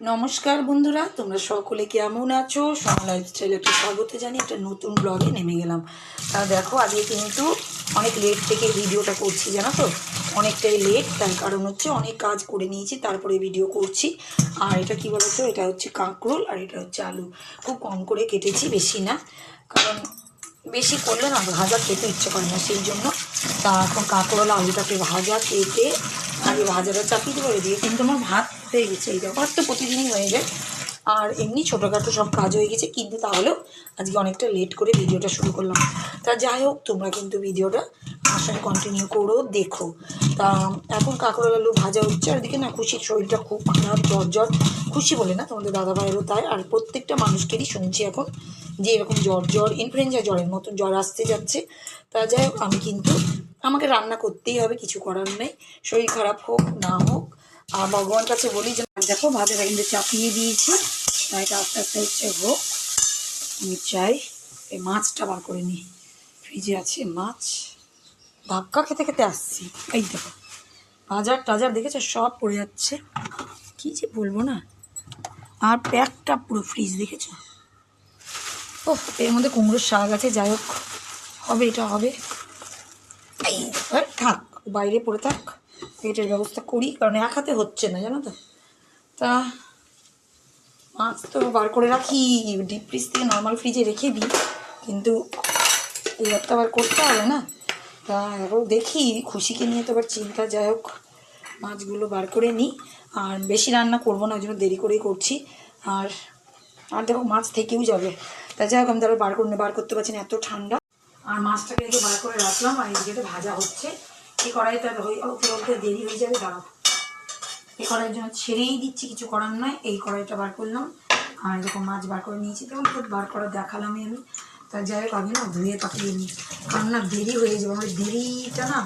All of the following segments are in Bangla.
নমস্কার বন্ধুরা, তোমরা সকলে কেমন আছো? সোনা লাইফস্টাইল একটা স্বাগত জানি একটা নতুন ব্লগে নেমে গেলাম। তা দেখো, আজকে কিন্তু অনেক লেট থেকে ভিডিওটা করছি, জানো তো? অনেকটাই লেট তার কারণ হচ্ছে অনেক কাজ করে নিয়েছি, তারপরে ভিডিও করছি। আর এটা কি বলতো? এটা হচ্ছে কাঁকরোল আর এটা হচ্ছে আলু। খুব কম করে কেটেছি, বেশি না। কারণ বেশি করলে না ভাজা খেতে ইচ্ছে করে না, সেই জন্য। তা এখন কাঁকরোল আলুটাকে ভাজা, কেটে আগে ভাজাটা চাপিয়ে দেবো দিয়ে কিন্তু আমার ভাত হয়ে গেছে, এই ব্যাপার তো প্রতিদিনই হয়ে যায়। আর এমনি ছোটোখাটো সব কাজ হয়ে গেছে, কিন্তু তাহলেও আজকে অনেকটা লেট করে ভিডিওটা শুরু করলাম। তা যাই হোক, তোমরা কিন্তু ভিডিওটা আমার সঙ্গে কন্টিনিউ করো, দেখো। তা এখন কাঁকরোল আলু ভাজা হচ্ছে, আর এদিকে না খুশির শরীরটা খুব খারাপ, জ্বর জ্বর। খুশি বলে না, তোমাদের দাদা ভাইয়েরও তাই। আর প্রত্যেকটা মানুষকেরই শুনছি এখন যে এরকম জ্বর জ্বর ইনফ্লুয়েঞ্জা জ্বরের মতন জ্বর আসতে যাচ্ছে। তা যাই হোক, আমি কিন্তু, আমাকে রান্না করতেই হবে, কিছু করার নেই। শরীর খারাপ হোক, না হোক আর ভগবান কাছে বলি যে, দেখো ভাতের কিন্তু চাপিয়ে দিয়েছি। তাই এটা আস্তে আস্তে হচ্ছে, হোক, আমি চাই এই মাছটা বার করে নিই। ফ্রিজে আছে মাছ। ধাক্কা খেতে খেতে আসছি। এই দেখো, বাজার টাজার দেখেছ? সব পড়ে যাচ্ছে। কী যে বলব না? আর প্যাকটা পুরো ফ্রিজ দেখেছ? ও এর মধ্যে কুমড়োর শাক আছে, যাই হোক। হবে, এটা হবে। থাক, বাইরে পড়ে থাক। এটার ব্যবস্থা করি, কারণ এক হাতে হচ্ছে না, জানো তো? তা মাছ তো বার করে রাখি ডিপ ফ্রিজ থেকে নর্মাল ফ্রিজে রেখে দিই, কিন্তু এবার তো আবার করতে হবে না। তা এবার দেখি, খুশিকে নিয়ে তো আবার চিন্তা, যাই হোক, মাছগুলো বার করে নিই। আর বেশি রান্না করব না, ওই জন্য দেরি করেই করছি। আর আর দেখো মাছ থেকেও যাবে। তা যাই হোক, আমি তারপর বার করে বার করতে পারছি না, এত ঠান্ডা। আর মাছটাকে একটু বার করে রাখলাম, আর এদিকে ভাজা হচ্ছে। এই কড়াইটা ওকে ওকে দেরি হয়ে যাবে, দাঁড়াও। এই কড়াইয়ের জন্য ছেড়েই দিচ্ছি, কিছু করার নয়। এই কড়াইটা বার করলাম। আর এরকম মাছ বার করে নিয়েছি তখন তো বার করা দেখালামই আমি। তা যাই হোক, আমি না ধুয়ে পাঠিয়ে নিই। কারণ না দেরি হয়ে যাবে, আমার দেরিটা না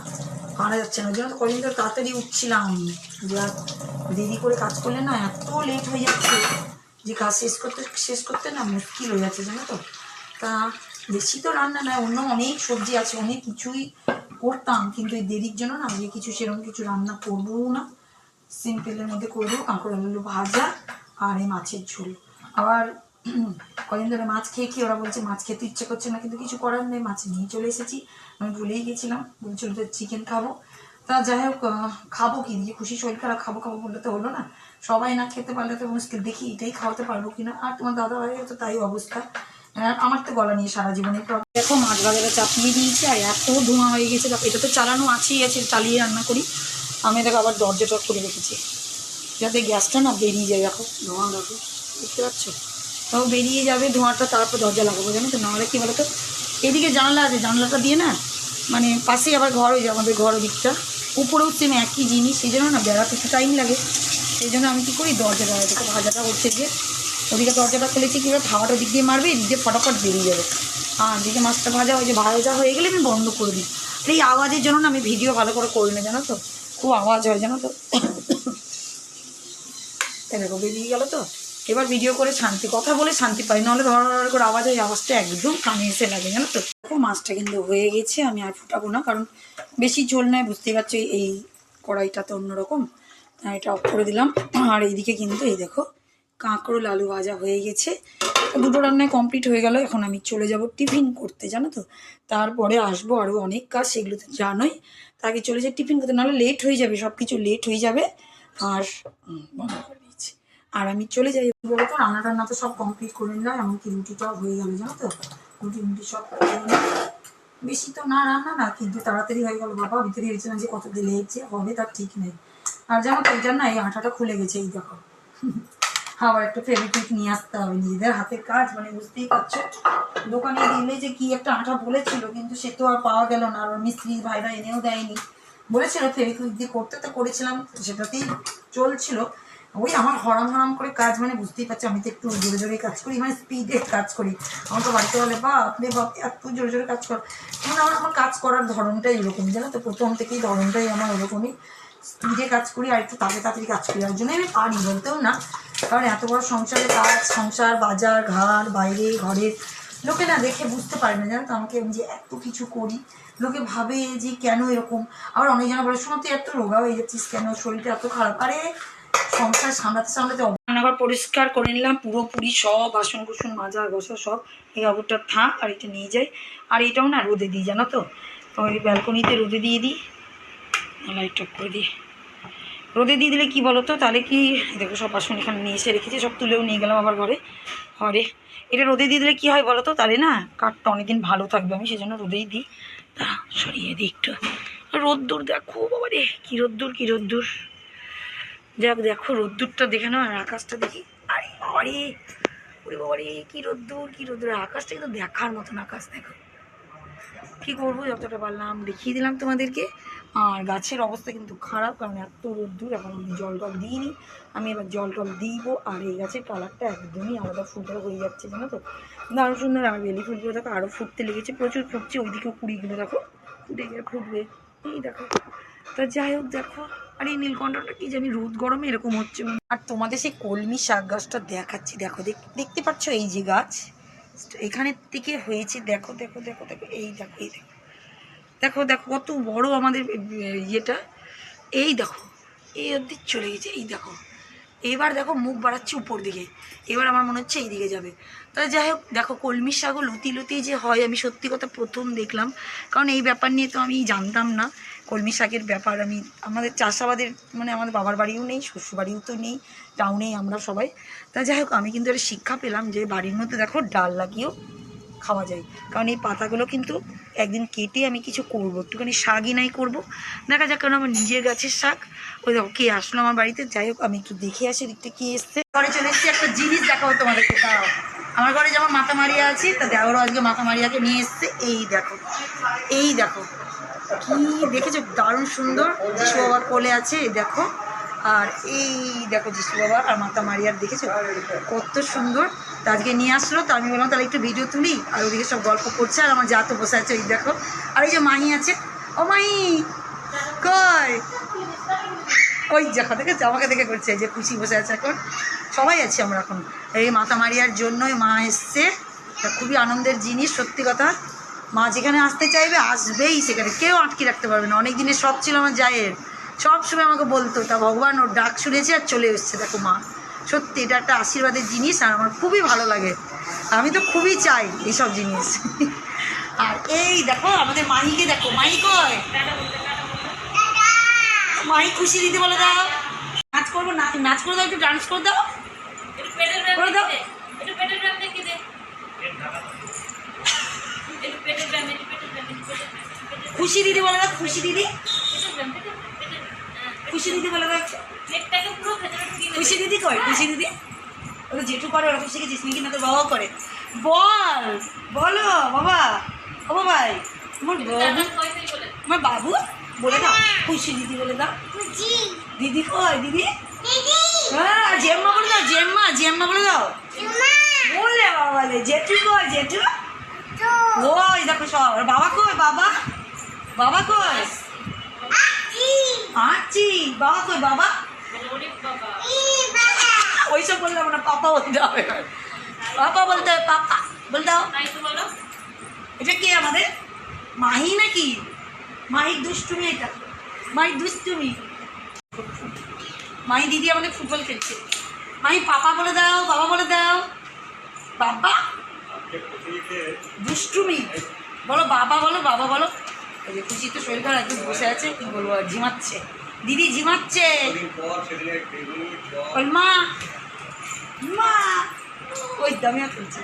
পারা যাচ্ছে না। জন্য কদিন ধরে তাড়াতাড়ি উঠছিলাম যে আর দেরি করে কাজ করলে না এত লেট হয়ে যাচ্ছে যে কাজ শেষ করতে শেষ করতে না মুশকিল হয়ে যাচ্ছে, জানো তো? তা বেশি তো রান্না নয়, অন্য অনেক সবজি আছে, অনেক কিছুই করতাম, কিন্তু এই দেরির জন্য না আজকে কিছু সেরকম কিছু রান্না করব না। সিম্পলের মধ্যে করব কাঁকড় আলু ভাজা আর এই মাছের ঝোল। আবার কদিন ধরে মাছ খেয়ে খেয়ে ওরা বলছে, মাছ খেতে ইচ্ছে করছে না, কিন্তু কিছু করার নেই, মাছ নিয়ে চলে এসেছি। আমি ভুলেই গেছিলাম বলছিল যে চিকেন খাব। তা যাই হোক খাব কি দিয়ে? খুশি শরীর খারাপ, খাব খাব বললে তো হলো না। সবাই না খেতে পারলে তো মুশকিল, দেখি এটাই খাওয়াতে পারব কিনা? আর তোমার দাদা ভাই তো তাই অবস্থা। আমার তো গলা নিয়ে সারা জীবনে দেখো মাছ বাজারে চাপিয়ে দিয়েছি আর এত ধোঁয়া হয়ে গেছে। দেখো এটা তো চালানো আছেই আছে চালিয়ে রান্না করি। আমি দেখো আবার দরজাটা খুলে রেখেছি। যাতে গ্যাসটা না বেরিয়ে যায় দেখো। ধোঁয়া দেখো। বুঝতে পারছ? তাও বেরিয়ে যাবে ধোঁয়াটা তারপর দরজা লাগাবো জানো তো? নাহলে কী বলো তো এদিকে জানলা আছে জানলাটা দিয়ে না মানে পাশেই আবার ঘর হয়ে যায় আমাদের ঘর দিকটা উপরেও সেম একই জিনিস সেই জন্য না বেড়াতে একটু টাইম লাগে। সেই জন্য আমি কী করি দরজা লাগাই। দেখো ভাজাটা হচ্ছে যে ওদিকে দরজাটা খুলেছি, কী হবে হাওয়াটা দিক দিয়ে মারবে? এদিক দিয়ে ফটাফট বেরিয়ে যাবে। আর দিকে মাছটা ভাজা হয়ে যে ভাজা হয়ে গেলে আমি বন্ধ করে দিই। এই আওয়াজের জন্য না আমি ভিডিও ভালো করে করি না, জানো তো? খুব আওয়াজ হয়, জানো তো? দেখো, বেরিয়ে গেলো তো? এবার ভিডিও করে শান্তি, কথা বলে শান্তি পাই। নাহলে ধর করে আওয়াজ হয়, আওয়াজটা একদম কানে এসে লাগে, জানো তো? মাছটা কিন্তু হয়ে গেছে, আমি আর ফুটাবো না, কারণ বেশি ঝোল নেয়, বুঝতেই পারছ, এই- কড়াইটা তো অন্যরকম। এটা অফ করে দিলাম। আর এইদিকে কিন্তু এই দেখো কাঁকরোল আলু ভাজা হয়ে গেছে। দুটো রান্নায় কমপ্লিট হয়ে গেল। এখন আমি চলে যাব টিফিন করতে, জানো তো? তারপরে আসব আরও অনেক কাজ, সেগুলো তো জানোই। তাকে চলে যাই টিফিন করতে, নাহলে লেট হয়ে যাবে সব কিছু লেট হয়ে যাবে। আর বন্ধ করে দিয়েছি। আর আমি চলে যাই বলো তো রান্না টান্না তো সব কমপ্লিট করে নিলাম, এমনকি রুটিটাও হয়ে গেল, জানো তো? রুটি মুটি সব বেশি তো না রান্না না, কিন্তু তাড়াতাড়ি হয়ে গেল, বাবা। ভিতরে ভেবেছিলাম যে কত দিলে যে হবে তার ঠিক নেই। আর জানো তো জন্য এই আঠাটা খুলে গেছে, এই দেখো। আবার একটা ফেভিকুইক নিয়ে আসতে হবে, নিজেদের হাতের কাজ মানে বুঝতেই পারছ? দোকানে দিলে যে কি একটা আঠা বলেছিল, কিন্তু সে তো আর পাওয়া গেল না, আর মিস্ত্রি ভাইরা এনেও দেয়নি। বলেছিল ফেভিকুইক দিয়ে করতে, তো করেছিলাম সেটাতেই চলছিল। ওই আমার হরম হরাম করে কাজ মানে বুঝতেই পারছ, আমি তো একটু জোরে জোরে কাজ করি মানে স্পিডে কাজ করি। আমার তো বাড়িতে বলে বা আপনি বাপ, এত জোরে জোরে কাজ কর। মানে আমার আমার কাজ করার ধরনটাই এরকমই জানো তো? প্রথম থেকেই ধরনটাই আমার ওরকমই। স্পিডে কাজ করি, আর একটু তাড়াতাড়ি কাজ করি, আর জন্য আমি পারি, বলতেও না। কারণ এত বড় সংসারে কাজ, সংসার, বাজার, ঘাট, বাইরে ঘরের লোকে না দেখে বুঝতে পারে না, জানো তো? আমাকে আমি যে এত কিছু করি, লোকে ভাবে যে কেন এরকম? আবার অনেকজন বলে, শোনো, তুই এত রোগা হয়ে যাচ্ছিস কেন? শরীরটা এত খারাপ। আরে, সংসার সামলাতে সামলাতে রান্নাঘর পরিষ্কার করে নিলাম, পুরোপুরি সব বাসন কুসন মাজা, ঘষা, সব এই কাপড়টা থাক আর এটা নিয়ে যাই। আর এটাও না রোদে দিই, জানো তো? তো ওই ব্যালকনিতে রোদে দিয়ে দিই লাইট অফ করে দিই। রোদে দিয়ে দিলে কি বলো তো তাহলে কি দেখো সব বাসন এখানে নিয়ে এসে রেখেছি, সব তুলেও নিয়ে গেলাম আবার ঘরে ঘরে। এটা রোদে দিয়ে দিলে কি হয় বলো তো তাহলে না, কাঠটা অনেকদিন ভালো থাকবে, আমি সেজন্য রোদেই দিই। তা সরিয়ে দিই একটু। রোদ্দুর দেখো বাবা রে, কী রোদ্দুর কী রোদ্দুর। যাক দেখো, রোদ্দুরটা দেখে নাও আর আকাশটা দেখি। আরে বাবারে ওরে বাবারে কী রোদ্দুর কী রোদ্দুর। আকাশটা কিন্তু দেখার মতন আকাশ, দেখো। কী করব? যতটা পারলাম দেখিয়ে দিলাম তোমাদেরকে। আর গাছের অবস্থা কিন্তু খারাপ, কারণ এত রোদ্দুর এখন আমি জল টল দিইনি। আমি এবার জল টল দিব, আর এই গাছের কালারটা একদমই আলাদা ফুটে হয়ে যাচ্ছে, জানো তো? দারুণ সুন্দর আর বেলি ফুলগুলো দেখো আরও ফুটতে লেগেছে, প্রচুর ফুটছে ওইদিকেও কুড়িগুলো দেখো ফুটে গিয়ে ফুটবে। এই দেখো, তা যাই হোক, দেখো, আর এই নীলকণ্ঠটা কি জানি রোদ গরমে এরকম হচ্ছে আর তোমাদের সেই কলমি শাক গাছটা দেখাচ্ছি, দেখো, দেখ- দেখতে পাচ্ছ এই যে গাছ? এখানের থেকে হয়েছে, দেখো দেখো দেখো দেখো, এই দেখো এই দেখো। দেখো দেখো, কত বড় আমাদের ইয়েটা। এই দেখো, এই অবধি চলে গেছে, এই দেখো। এবার দেখো মুখ বাড়াচ্ছে উপর দিকে। এবার আমার মনে হচ্ছে এই দিকে যাবে। তাহলে যাই হোক, দেখো কলমির শাকও লুতি লুতি যে হয়, আমি সত্যি কথা প্রথম দেখলাম। কারণ এই ব্যাপার নিয়ে তো আমি জানতাম না। কলমি শাকের ব্যাপার, আমি, আমাদের চাষাবাদের মানে আমাদের বাবার বাড়িও নেই শ্বশুর বাড়িও তো নেই টাউনেই আমরা সবাই। তা যাই হোক, আমি কিন্তু একটা শিক্ষা পেলাম যে বাড়ির মধ্যে দেখো ডাল লাগিয়েও খাওয়া যায়। কারণ এই পাতাগুলো কিন্তু একদিন কেটে আমি কিছু করব। একটুখানি শাকই নাই করব। দেখা যাক কারণ আমার নিজের গাছের শাক। ওই দেখো, কে আসলো আমার বাড়িতে? যাই হোক, আমি একটু দেখে আসি দিকটা কি এসছে। ঘরে চলে এসেছি, একটা জিনিস দেখাবো তোমাদেরকে। দাও আমার ঘরে যেমন মাথা মারিয়া আছে, তা দেওয়ারও আজকে মাথা মারিয়াকে নিয়ে এসছে। এই দেখো এই দেখো। কি দেখেছ? দারুণ সুন্দর। যিশু বাবা কোলে আছে দেখো। আর এই দেখো যিশু বাবা আর মাতা মারিয়ার দেখেছ? কত সুন্দর। তা আজকে নিয়ে আসলো, তো আমি বললাম, তাহলে একটু ভিডিও তুলি। আর ওদিকে সব গল্প করছে, আর আমার যা তো বসে আছে ওই দেখো। আর এই যে মাহি আছে। ও মাহি, কই? ওই দেখো, দেখেছ? আমাকে দেখে করছে যে খুশি বসে আছে এখন। সবাই আছি আমরা এখন। এই মাথা মারিয়ার জন্যই মা এসছে। তা খুবই আনন্দের জিনিস, সত্যি কথা। মা যেখানে আসতে চাইবে, আসবেই সেখানে। কেউ আটকে রাখতে পারবে না। অনেক দিনের শখ ছিল আমার জায়ের। সব সময় আমাকে বলতো, তা ভগবান ওর ডাক শুনেছে আর চলে এসছে। দেখো মা। সত্যি এটা একটা আশীর্বাদের জিনিস আর আমার খুবই ভালো লাগে। আমি তো খুবই চাই এইসব জিনিস। আর এই দেখো আমাদের মাহিকে দেখো। মাহি কয় মাহি খুশি দিতে বলে দাও। নাচ করব নাচ নাচ করে দাও একটু ডান্স করে দাও। করে দাও। খুশি দিদি বলে দাও খুশি দিদি। খুশি দিদি বলে দাও। খুশি দিদি কয়? খুশি দিদি? ও তো জেঠু করে ওরকম শিখেছিস নাকি না তোর বাবাও করে? বল। বলো বাবা। ও বাবাই তোমার বাবু আমার বাবু? বলে দাও খুশি দিদি বলে দাও। দিদি কয় দিদি? হ্যাঁ জেম্মা বলে দাও জেম্মা জেম্মা বলে দাও। বলে বাবা রে জেঠু কয় জেঠু? ওই দেখো সব বাবা কই বাবা? বাবা কই আছি বাবা কই বাবা? ওইসব বললাম না পাপা বলতে হবে। পাপা বলতে হবে পাপা। বলতে? দাও এটা কে আমাদের? মাহি নাকি? মাহির দুষ্টুমি এটা। মাহির দুষ্টুমি। মাহি দিদি আমাদের ফুটবল খেলছে। মাহি পাপা বলে দাও, বাবা বলে দাও। বাবা? দুষ্টুমি। বলো বাবা বলো বাবা বলো। খুশি তো শরীর খারাপ একটু বসে আছে, কি বলব ঝিমাচ্ছে। দিদি ঝিমাচ্ছে। মা মা! ওই তো, আমি আর তুলছি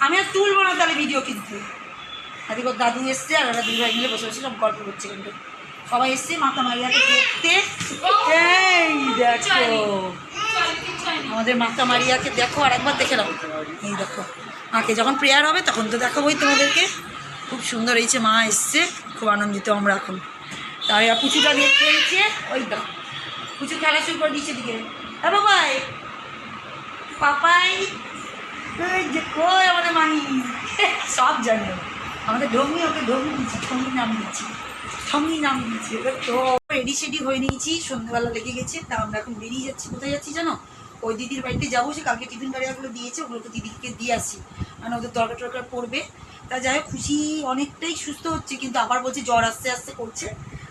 আমি আর তুলবো না তাহলে ভিডিও কিন্তু। আদিকে দাদু এসছে আর ওরা দুই ভাই মিলে বসে বসে সব গল্প করছে কিন্তু। সবাই এসছে, মাথা মারিয়াকে দেখতে। এই দেখো। আমাদের মাতা মারিয়াকে দেখো আর একবার দেখে নাও। এই দেখো। মাকে যখন প্রেয়ার হবে, তখন তো দেখাবোই তোমাদেরকে। খুব সুন্দর হয়েছে মা এসছে, খুব আনন্দিত আমরা এখন। তাই পুচুটা দিয়ে খেলছে। ওই দেখো পুচু খেলা শুরু করে দিচ্ছে দিকে। হ্যাঁ বাবাই! পাপাই। কই আমাদের মাহি সব জানে। আমাদের ঢঙ্গি ওকে ঢঙ্গি দিচ্ছি ঠঙ্গি নাম দিচ্ছি। ঠঙ্গি নাম দিচ্ছি। এবার তো রেডি সেডি হয়ে নিয়েছি। সন্ধ্যেবেলা লেগে গেছে, তা আমরা এখন বেরিয়ে যাচ্ছি। কোথায় যাচ্ছি জানো? ওই দিদির বাড়িতে যাব, সে কালকে টিফিন বাড়িগুলো দিয়েছে ওগুলো তো দিদিকে দিয়ে আসি। মানে ওদের দরকার টরকার পড়বে। তা যাই হোক, খুশি অনেকটাই সুস্থ হচ্ছে, কিন্তু আবার বলছে জ্বর আস্তে আস্তে করছে।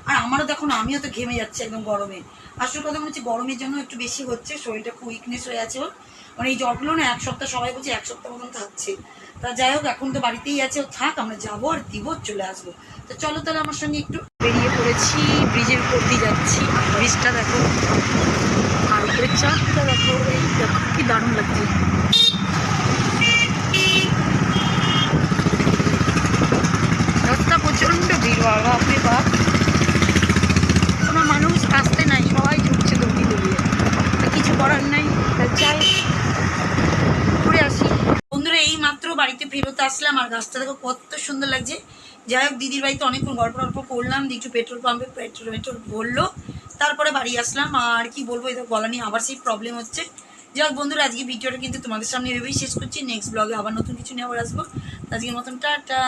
আর আমারও দেখো আমিও তো ঘেমে যাচ্ছি একদম গরমে। আসল কথা মনে হচ্ছে গরমের জন্য একটু বেশি হচ্ছে, শরীরটা খুব উইকনেস হয়ে আছে ওর। মানে এই জ্বরগুলো না এক সপ্তাহ, সবাই বলছে এক সপ্তাহ মতন থাকছে। তা যাই হোক, এখন তো বাড়িতেই আছে, ও থাক, আমরা যাব আর দিব, চলে আসব। তো চলো তাহলে আমার সঙ্গে একটু বেরিয়ে পড়েছি, ব্রিজের উপর দিয়ে যাচ্ছি। ব্রিজটা দেখো, আর উপরে চাঁদটা দেখো, এই দেখো, কি দারুণ লাগছে রাস্তা প্রচণ্ড ভিড় বাবা আপনি বাপ কোনো মানুষ রাস্তায় নাই সবাই ঢুকছে দৌড়ি দৌড়িয়ে তা কিছু করার নাই তা যাই ঘুরে আসি বন্ধুরা এই মাত্র বাড়িতে ফেরত আসলাম আর গাছটা দেখো কত সুন্দর লাগছে। যাই হোক, দিদির বাড়িতে অনেকক্ষণ গল্প গল্প করলাম একটু পেট্রোল পাম্পে পেট্রোল পেট্রোল ভরলো। তারপরে বাড়ি আসলাম আর কি বলব এটা বলা নিয়ে আবার সেই প্রবলেম হচ্ছে। যাই হোক বন্ধুরা, আজকে ভিডিওটা কিন্তু তোমাদের সামনে ভেবেই শেষ করছি। নেক্সট ব্লগে আবার নতুন কিছু নিয়ে আবার আসব। আজকের মতন, টাটা।